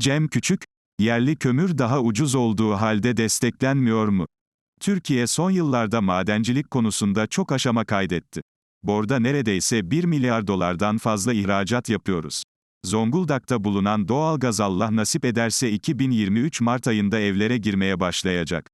Cem Küçük, yerli kömür daha ucuz olduğu halde desteklenmiyor mu? Türkiye son yıllarda madencilik konusunda çok aşama kaydetti. Borda neredeyse 1 milyar dolardan fazla ihracat yapıyoruz. Zonguldak'ta bulunan doğalgaz Allah nasip ederse 2023 Mart ayında evlere girmeye başlayacak.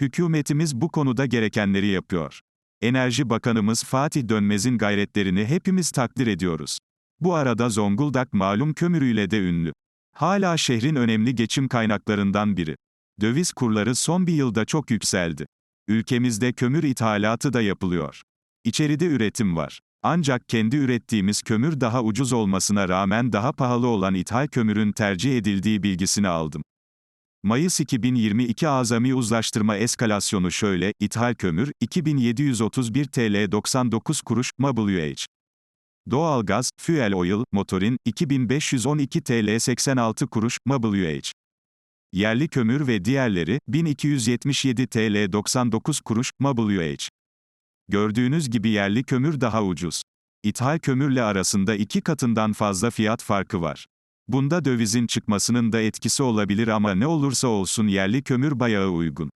Hükümetimiz bu konuda gerekenleri yapıyor. Enerji Bakanımız Fatih Dönmez'in gayretlerini hepimiz takdir ediyoruz. Bu arada Zonguldak malum kömürüyle de ünlü. Hala şehrin önemli geçim kaynaklarından biri. Döviz kurları son bir yılda çok yükseldi. Ülkemizde kömür ithalatı da yapılıyor. İçeride üretim var. Ancak kendi ürettiğimiz kömür daha ucuz olmasına rağmen daha pahalı olan ithal kömürün tercih edildiği bilgisini aldım. Mayıs 2022 azami uzlaştırma eskalasyonu şöyle, ithal kömür, 2731 TL 99 kuruş, MWH. Doğalgaz, fuel oil, motorin, 2512 TL 86 kuruş, MWH. Yerli kömür ve diğerleri, 1277 TL 99 kuruş, MWH. Gördüğünüz gibi yerli kömür daha ucuz. İthal kömürle arasında iki katından fazla fiyat farkı var. Bunda dövizin çıkmasının da etkisi olabilir ama ne olursa olsun yerli kömür bayağı uygun.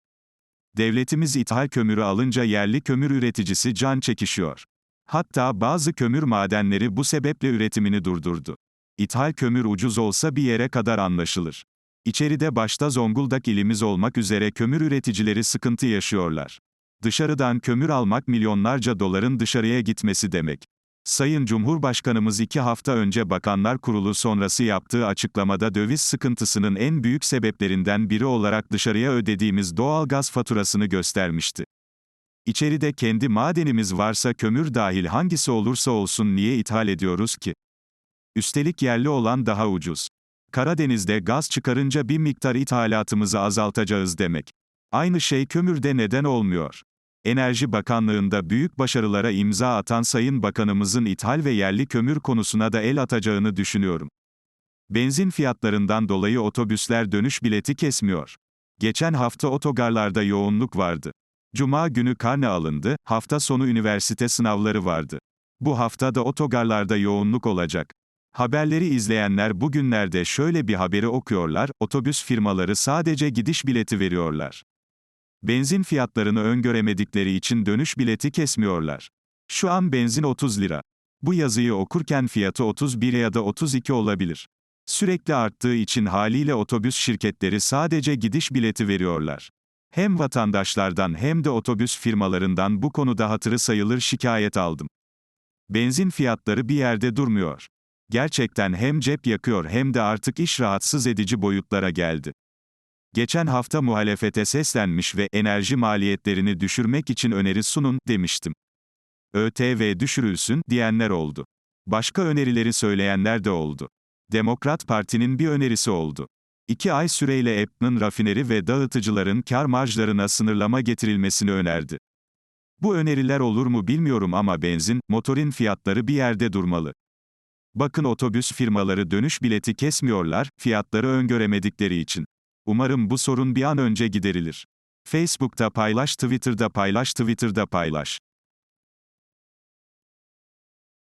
Devletimiz ithal kömürü alınca yerli kömür üreticisi can çekişiyor. Hatta bazı kömür madenleri bu sebeple üretimini durdurdu. İthal kömür ucuz olsa bir yere kadar anlaşılır. İçeride başta Zonguldak ilimiz olmak üzere kömür üreticileri sıkıntı yaşıyorlar. Dışarıdan kömür almak milyonlarca doların dışarıya gitmesi demek. Sayın Cumhurbaşkanımız iki hafta önce Bakanlar Kurulu sonrası yaptığı açıklamada döviz sıkıntısının en büyük sebeplerinden biri olarak dışarıya ödediğimiz doğal gaz faturasını göstermişti. İçeride kendi madenimiz varsa kömür dahil hangisi olursa olsun niye ithal ediyoruz ki? Üstelik yerli olan daha ucuz. Karadeniz'de gaz çıkarınca bir miktar ithalatımızı azaltacağız demek. Aynı şey kömürde neden olmuyor? Enerji Bakanlığında büyük başarılara imza atan Sayın Bakanımızın ithal ve yerli kömür konusuna da el atacağını düşünüyorum. Benzin fiyatlarından dolayı otobüsler dönüş bileti kesmiyor. Geçen hafta otogarlarda yoğunluk vardı. Cuma günü karne alındı, hafta sonu üniversite sınavları vardı. Bu hafta da otogarlarda yoğunluk olacak. Haberleri izleyenler bugünlerde şöyle bir haberi okuyorlar, otobüs firmaları sadece gidiş bileti veriyorlar. Benzin fiyatlarını öngöremedikleri için dönüş bileti kesmiyorlar. Şu an benzin 30 lira. Bu yazıyı okurken fiyatı 31 ya da 32 olabilir. Sürekli arttığı için haliyle otobüs şirketleri sadece gidiş bileti veriyorlar. Hem vatandaşlardan hem de otobüs firmalarından bu konuda hatırı sayılır şikayet aldım. Benzin fiyatları bir yerde durmuyor. Gerçekten hem cep yakıyor hem de artık iş rahatsız edici boyutlara geldi. Geçen hafta muhalefete seslenmiş ve enerji maliyetlerini düşürmek için öneri sunun demiştim. ÖTV düşürülsün diyenler oldu. Başka önerileri söyleyenler de oldu. Demokrat Parti'nin bir önerisi oldu. İki ay süreyle Apple'ın rafineri ve dağıtıcıların kar marjlarına sınırlama getirilmesini önerdi. Bu öneriler olur mu bilmiyorum ama benzin, motorin fiyatları bir yerde durmalı. Bakın otobüs firmaları dönüş bileti kesmiyorlar, fiyatları öngöremedikleri için. Umarım bu sorun bir an önce giderilir. Facebook'ta paylaş, Twitter'da paylaş, Twitter'da paylaş.